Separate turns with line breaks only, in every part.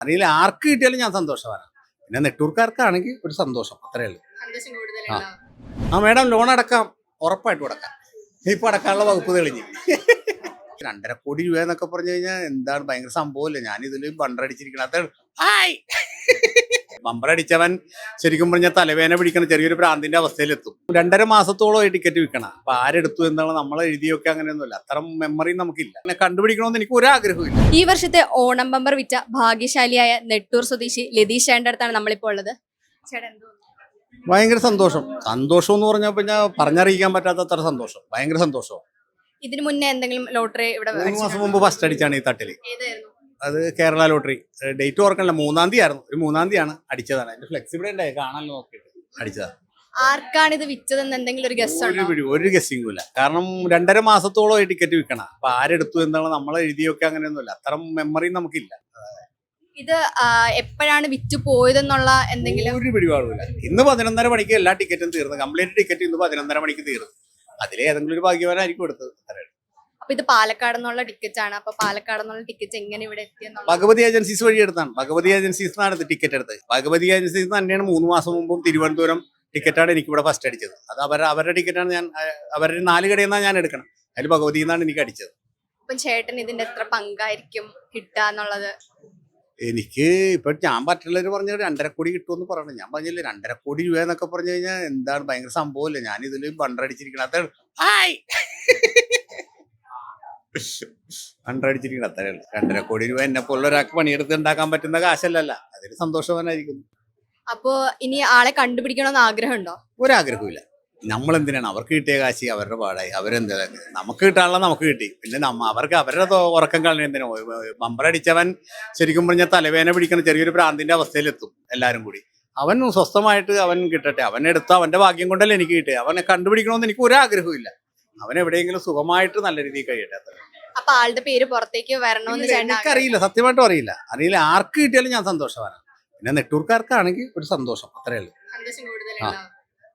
അറിയില്ല ആർക്ക് കിട്ടിയാലും ഞാൻ സന്തോഷമാണ് പിന്നെ നെട്ടൂർക്കാർക്കാണെങ്കിൽ ഒരു സന്തോഷം അത്രേ ഉള്ളൂ.
കൂടുതലുണ്ടോ
ആ. മേഡം ലോൺ അടക്കാം. ഉറപ്പായിട്ടും അടക്കാം. ഇപ്പൊ അടക്കാനുള്ള വകുപ്പ് തെളിഞ്ഞ്. രണ്ടര കോടി രൂപ എന്നൊക്കെ പറഞ്ഞു കഴിഞ്ഞാൽ എന്താണ്? ഭയങ്കര സംഭവമല്ലേ? ഞാൻ ഇതിൽ ബണ്ടറടിച്ചിരിക്കണം. അതാണ് ഹായ്! ബമ്പറടിച്ചവൻ ശരിക്കും പറഞ്ഞാൽ തലവേന പിടിക്കണ ചെറിയൊരു പ്രാന്തിന്റെ അവസ്ഥയിലെത്തും. രണ്ടര മാസത്തോളമായി ടിക്കറ്റ് വിൽക്കണം. അപ്പൊ ആരെടുത്തു എന്നുള്ള നമ്മൾ എഴുതിയൊക്കെ അങ്ങനെയൊന്നുമില്ല. അത്തരം മെമ്മറി നമുക്കില്ല. എന്നെ കണ്ടുപിടിക്കണമെന്ന് എനിക്ക് ഒരാഗ്രഹമില്ല
ഈ വർഷത്തെ ഓണം ബമ്പർ വിറ്റ ഭാഗ്യശാലിയായ നെട്ടൂർ സ്വദേശി ലതീഷ് അടുത്താണ് നമ്മളിപ്പോൾ ഉള്ളത്. ചേട്ടൻ
ഭയങ്കര സന്തോഷം. സന്തോഷം എന്ന് പറഞ്ഞാൽ പിന്നെ പറഞ്ഞറിയിക്കാൻ പറ്റാത്ത അത്ര സന്തോഷം. ഭയങ്കര സന്തോഷം
ഇതിനു മുന്നേ എന്തെങ്കിലും ലോട്ടറി ഇവിടെ
മൂന്ന് മാസം? മുമ്പ് ഫസ്റ്റ് അടിച്ചാണ് ഈ
തട്ടിൽ.
അത് കേരള ലോട്ടറി. ഡേറ്റ് ഓർക്കണില്ല. മൂന്നാം തീയതി ആയിരുന്നു ഒരു മൂന്നാം തീയതിയാണ് അടിച്ചതാണ്. അതിന്റെ ഫ്ലെക്സ് ഉണ്ടായി. കാണാനല്ലോ നോക്കിയിട്ട്. അടിച്ചതാണ്
ആർക്കാണ് ഇത് വിറ്റതെന്ന് എന്തെങ്കിലും ഒരു ഗസ്
ഒരു പിടി ഒരു ഗസ്സിംഗും ഇല്ല. കാരണം രണ്ടര മാസത്തോളം ഈ ടിക്കറ്റ് വിൽക്കണം. അപ്പൊ ആരെടുത്തു എന്താണ് നമ്മൾ എഴുതിയൊക്കെ അങ്ങനെയൊന്നുമില്ല. അത്തരം മെമ്മറി നമുക്കില്ല.
ഇത് എപ്പോഴാണ് വിറ്റ് പോയതെന്നുള്ള എന്തെങ്കിലും?
ഒരു പിടിപാടുമില്ല. ഇന്ന് പതിനൊന്നര മണിക്ക് എല്ലാ ടിക്കറ്റും തീർന്നു. കംപ്ലീറ്റ് ടിക്കറ്റ് ഇന്ന് പതിനൊന്നര മണിക്ക് തീർന്നു. അതിലെ ഏതെങ്കിലും ഒരു ഭാഗ്യവാനായിരിക്കും എടുത്തത്.
അപ്പൊ ഇത് പാലക്കാട് നിന്നുള്ള ടിക്കറ്റ് ആണ്. അപ്പൊ പാലക്കാട് നിന്നുള്ള ടിക്കറ്റ് എങ്ങനെ ഇവിടെ എത്തിയെന്നുള്ള
ഭഗവതി ഏജൻസീസ് വഴി എടുത്താണ്. ഭഗവതി ഏജൻസീസ് നിന്നാണ് ടിക്കറ്റ് എടുത്തത്. ഭഗവതി ഏജൻസീസ് തന്നെയാണ് മൂന്ന് മാസം മുമ്പും തിരുവനന്തപുരം ടിക്കറ്റാണ് എനിക്ക് ഇവിടെ ഫസ്റ്റ് അടിച്ചത്. അത് അവർ അവരുടെ ടിക്കറ്റാണ് ഞാൻ അവരുടെ നാല് കടയിൽ നിന്നാണ് ഞാൻ എടുക്കണം അതിൽ ഭഗവതി നിന്നാണ് എനിക്ക് അടിച്ചത്.
അപ്പം ചേട്ടൻ ഇതിന്റെ എത്ര പങ്കായിരിക്കും കിട്ടാന്നുള്ളത്
എനിക്ക് ഇപ്പൊ ഞാൻ പറ്റുള്ളവർ പറഞ്ഞ രണ്ടര കോടി കിട്ടുമെന്ന് പറഞ്ഞു. ഞാൻ പറഞ്ഞില്ലേ രണ്ടര കോടി രൂപ എന്നൊക്കെ പറഞ്ഞു കഴിഞ്ഞാൽ എന്താണ്? ഭയങ്കര സംഭവമല്ലേ? ഞാൻ ഇതിൽ ബണ്ടടിച്ചിരിക്കണം അതാണ് ഹായ്! ബണ്ടറടിച്ചിരിക്കണം അത്രേ ഉള്ളൂ. രണ്ടര കോടി രൂപ എന്നെ പോലുള്ള ഒരാൾക്ക് പണിയെടുത്ത് ഉണ്ടാക്കാൻ പറ്റുന്ന കാശല്ലല്ല. അതിൽ സന്തോഷവാനായിരിക്കുന്നു
അപ്പോ ഇനി ആളെ കണ്ടുപിടിക്കണമെന്ന് ആഗ്രഹമുണ്ടോ?
ഒരാഗ്രഹമില്ല നമ്മൾ എന്തിനാണ് അവർക്ക് കിട്ടിയ കാശി അവരുടെ പാടായി. അവരെന്താ? നമുക്ക് കിട്ടാനുള്ള നമുക്ക് കിട്ടി. പിന്നെ നമ്മ അവർക്ക് അവരുടെ ഉറക്കം കളഞ്ഞ എന്തിനോ? ബമ്പറടിച്ചവൻ ശരിക്കും പറഞ്ഞാൽ തലവേന പിടിക്കുന്ന ചെറിയൊരു പ്രാന്തിന്റെ അവസ്ഥയിലെത്തും എല്ലാവരും കൂടി. അവൻ സ്വസ്ഥമായിട്ട് അവൻ കിട്ടട്ടെ. അവൻ എടുത്ത അവന്റെ ഭാഗ്യം കൊണ്ടല്ലേ എനിക്ക് കിട്ടിയത് അവനെ കണ്ടുപിടിക്കണമെന്ന് എനിക്ക് ഒരാഗ്രഹമില്ല അവൻ എവിടെയെങ്കിലും സുഖമായിട്ട് നല്ല രീതിയിൽ കഴിയട്ടെ അത്രേ.
അപ്പൊ ആളുടെ പേര് പുറത്തേക്ക് വരണമെന്ന് ചേട്ടൻ
എനിക്കറിയില്ല. സത്യമായിട്ടും അറിയില്ല അറിയില്ല ആർക്ക് കിട്ടിയാലും ഞാൻ സന്തോഷവാനാണ്. പിന്നെ നെട്ടൂർക്കാർക്കാണെങ്കിൽ ഒരു സന്തോഷം അത്രേ ഉള്ളൂ.
സന്തോഷം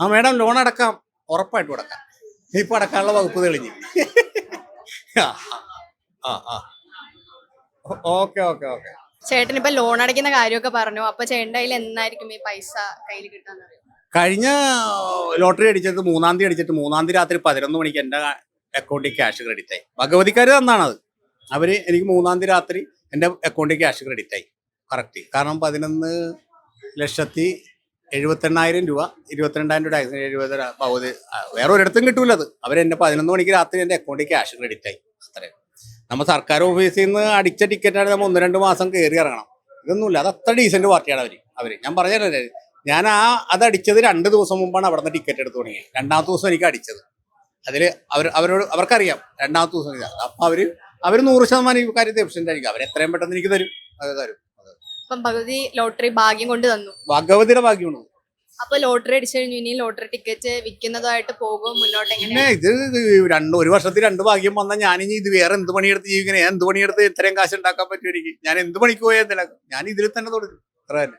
ആ. മേഡം ലോൺ അടക്കാം. ഉറപ്പായിട്ടും അടക്കാം. ഇപ്പൊ അടക്കാനുള്ള വകുപ്പ് തെളിഞ്ഞ്. ആ ആ ഓക്കെ ഓക്കെ ഓക്കെ.
ചേട്ടൻ ഇപ്പൊ ലോൺ അടയ്ക്കുന്ന കാര്യമൊക്കെ പറഞ്ഞു. അപ്പൊ ചേട്ടന്റെ കയ്യിൽ എന്നായിരിക്കും ഈ പൈസ കയ്യിൽ കിട്ടാന്ന് അറിയാം
കഴിഞ്ഞ ലോട്ടറി അടിച്ചത് മൂന്നാം തീയതി അടിച്ചിട്ട് മൂന്നാം തീയതി രാത്രി പതിനൊന്ന് മണിക്ക് എന്റെ അക്കൗണ്ടിൽ ക്യാഷ് ക്രെഡിറ്റ് ആയി. ഭഗവതിക്കാർ തന്നാണത്. അവർ എനിക്ക് മൂന്നാം തീയതി രാത്രി എന്റെ അക്കൗണ്ടിൽ ക്യാഷ് ക്രെഡിറ്റ് ആയി. കറക്റ്റ് കാരണം പതിനൊന്ന് ലക്ഷത്തി എഴുപത്തെണ്ണായിരം രൂപ ഇരുപത്തിരണ്ടായിരം രൂപ എഴുപത് ആ, വേറെ ഒരിടത്തും കിട്ടൂല അത്. അവരെന്നെ പതിനൊന്ന് മണിക്ക് രാത്രി എന്റെ അക്കൗണ്ടിൽ ക്യാഷ് ക്രെഡിറ്റ് ആയി. അത്രയും നമ്മൾ സർക്കാർ ഓഫീസിൽ നിന്ന് അടിച്ച ടിക്കറ്റാണ് നമ്മൾ ഒന്ന് രണ്ട് മാസം കയറി ഇറങ്ങണം. ഇതൊന്നുമില്ല. അത് അത്ര ഡീസന്റ് പാർട്ടിയാണ് അവർ അവർ ഞാൻ പറഞ്ഞല്ലേ ഞാൻ ആ അത് അടിച്ചത് രണ്ട് ദിവസം മുമ്പാണ് അവിടെ നിന്ന് ടിക്കറ്റ് എടുത്ത് തുടങ്ങിയത്. രണ്ടാമത്തെ ദിവസം എനിക്ക് അടിച്ചത്. അതിൽ അവർ അവരോട് അവർക്കറിയാം. രണ്ടാമത്തെ ദിവസം അപ്പം അവർ അവർ അവർ നൂറ് ശതമാനം ഈ കാര്യത്തിൽ എഫിഷ്യന്റ് ആയിരിക്കും. അവർ എത്രയും പെട്ടെന്ന് എനിക്ക് തരും. അത് തരും.
അപ്പം ഭഗവതി ലോട്ടറി ഭാഗ്യം കൊണ്ട് തന്നു.
ഭഗവതിയുടെ ഭാഗ്യമാണ്
അപ്പൊ ലോട്ടറി അടിച്ചു കഴിഞ്ഞു ഇനി ലോട്ടറി ടിക്കറ്റ് വിൽക്കുന്നതായിട്ട് പോകും മുന്നോട്ട് എങ്ങനെ
ഇത് രണ്ട് ഒരു വർഷത്തിൽ രണ്ട് ഭാഗ്യം വന്നാൽ ഇനി ഇത് വേറെ എന്ത് പണിയെടുത്ത് ജീവിക്കണേ? ഞാൻ എന്ത് പണിയെടുത്ത് ഇത്രയും കാശ് ഉണ്ടാക്കാൻ പറ്റും എനിക്ക്? ഞാൻ എന്ത് പണിക്ക് പോയാൽ ഞാൻ ഇതിൽ തന്നെ തുടരും. അത്ര തന്നെ